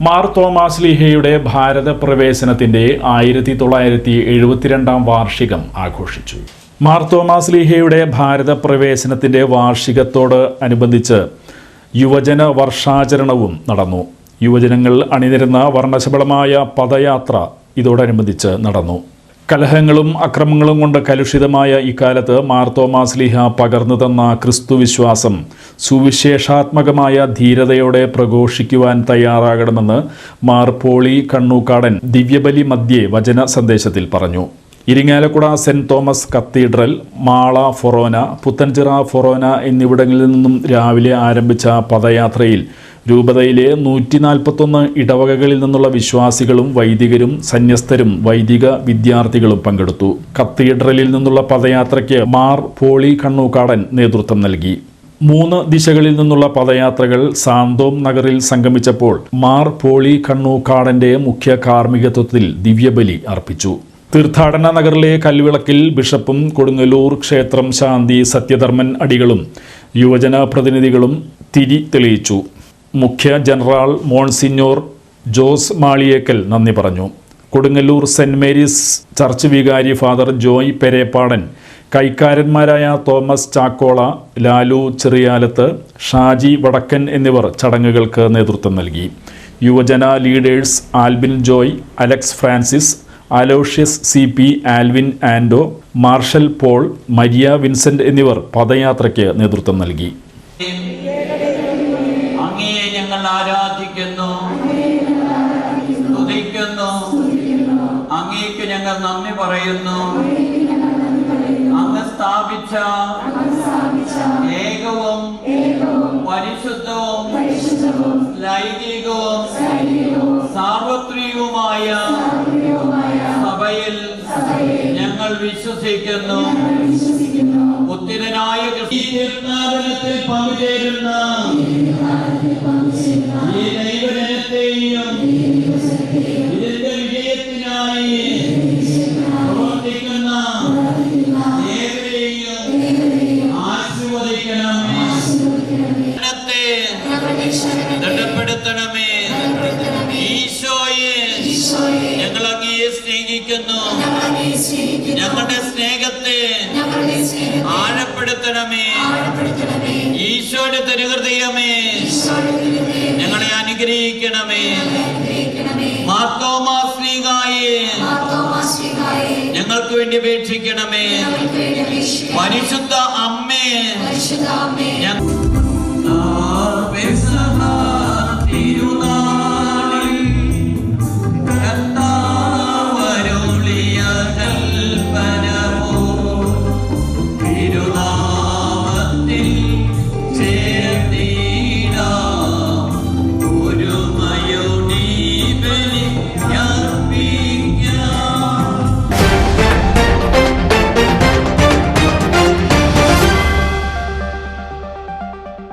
Mar Thomas ലീഹയുടെ ഭാരത പ്രവേശനത്തിന്റെ ആയിരത്തി തൊള്ളായിരത്തി എഴുപത്തിരണ്ടാം വാർഷികം ആഘോഷിച്ചു. മാർ തോമാസ് ലീഹയുടെ ഭാരത പ്രവേശനത്തിന്റെ വാർഷികത്തോട് അനുബന്ധിച്ച് യുവജന വർഷാചരണവും നടന്നു. യുവജനങ്ങൾ അണിനിരുന്ന വർണശബളമായ പദയാത്ര ഇതോടനുബന്ധിച്ച് നടന്നു. കലഹങ്ങളും അക്രമങ്ങളും കൊണ്ട് കലുഷിതമായ ഇക്കാലത്ത് മാർത്തോമാസ്ലിഹ പകർന്നു തന്ന ക്രിസ്തുവിശ്വാസം സുവിശേഷാത്മകമായ ധീരതയോടെ പ്രഘോഷിക്കുവാൻ തയ്യാറാകണമെന്ന് മാർ പോളി കണ്ണൂക്കാടൻ ദിവ്യബലി മധ്യേ വചന സന്ദേശത്തിൽ പറഞ്ഞു. Irinjalakuda saint Thomas cathedral Mala forane Puthenchira forane എന്നിവിടങ്ങളിൽ നിന്നും രാവിലെ ആരംഭിച്ച പദയാത്രയിൽ രൂപതയിലെ നൂറ്റി നാൽപ്പത്തൊന്ന് ഇടവകകളിൽ നിന്നുള്ള വിശ്വാസികളും വൈദികരും സന്യസ്തരും വൈദിക വിദ്യാർത്ഥികളും പങ്കെടുത്തു. കത്തീഡ്രലിൽ നിന്നുള്ള പദയാത്രയ്ക്ക് മാർ പോളി കണ്ണൂക്കാടൻ നേതൃത്വം നൽകി. മൂന്ന് ദിശകളിൽ നിന്നുള്ള പദയാത്രകൾ സാന്തോം നഗറിൽ സംഗമിച്ചപ്പോൾ മാർ പോളി കണ്ണൂക്കാടന്റെ മുഖ്യ കാർമ്മികത്വത്തിൽ ദിവ്യബലി അർപ്പിച്ചു. തീർത്ഥാടന നഗറിലെ കൽവിളക്കിൽ ബിഷപ്പും കൊടുങ്ങല്ലൂർ ക്ഷേത്രം ശാന്തി സത്യധർമ്മൻ അടികളും യുവജന പ്രതിനിധികളും തിരി തെളിയിച്ചു. മുഖ്യ ജനറൽ മോൺസിഞ്ഞോർ ജോസ് മാളിയേക്കൽ നന്ദി പറഞ്ഞു. Kodungallur saint Mary's church vicar father Joy Perepadan കൈക്കാരന്മാരായ Thomas Chakkola Lalu Cheriyalath Shaji Vadakkan എന്നിവർ ചടങ്ങുകൾക്ക് നേതൃത്വം നൽകി. യുവജന leaders Albin Joy Alex Francis Aloysius C P Alvin Ando Marshal Paul Maria Vincent എന്നിവർ പദയാത്രയ്ക്ക് നേതൃത്വം നൽകി. ആരാധിക്കുന്നു. സ്തുതിക്കുന്നു. അങ്ങേക്ക് ഞങ്ങൾ നന്ദി പറയുന്നു. അങ്ങ് സ്ഥാപിച്ച ഏകവും പരിശുദ്ധവും ലൈംഗികവും വിശ്വസിക്കുന്നു. ഉത്തിരനായ തീർത്ഥാടനത്തിൽ പങ്കുചേരുന്ന ഈ ദൈവജനത്തെയും ഇതിന്റെ വിജയത്തിനായി പ്രവർത്തിക്കുന്ന ഏവരെയും ആശീർവദിക്കണമേ. ജനത്തെ ദൃഢപ്പെടുത്തണമേ. ഈശോയെ ഞങ്ങൾ അങ്ങയെ സ്നേഹിക്കുന്നു. ഞങ്ങളുടെ സ്നേഹത്തെ ആഴപ്പെടുത്തണമേ. ഈശോയുടെ തിരുഹൃദയമേ. ഞങ്ങളെ അനുഗ്രഹിക്കണമേ. മാർത്തോമാ ശ്രീകായെ. ഞങ്ങൾക്ക് വേണ്ടി അപേക്ഷിക്കണമേ. പരിശുദ്ധ അമ്മേ. ഞങ്ങൾ